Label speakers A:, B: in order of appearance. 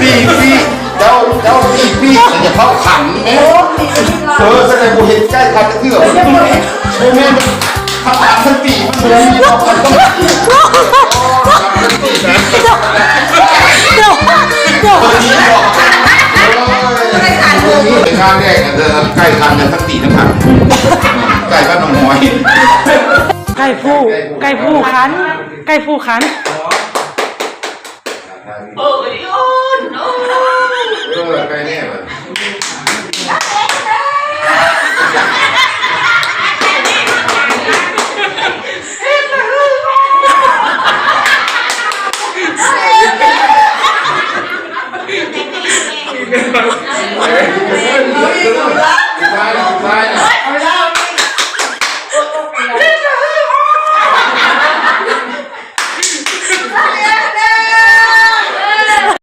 A: ปีปีเจ้าเจ้าปีปีแต่จะเข้าขันไหมเออแสดงว่าเห็นใกล้กันเถื่อนโมเมนต์ทำตามสติมันเลยมันต้องตีสติน
B: เดี๋ยวเดี๋ยว
A: คนนี้อกเป็นข้างแรกเดินใกล้คันกันทั้งตีทั้งหักใกล้บ้านน้องหอย
B: ไก่ผู้ไก่ผู้ขันไก่ผู้ขัน Oh, yun! Oh! Pero wala kayo na yan. Ay,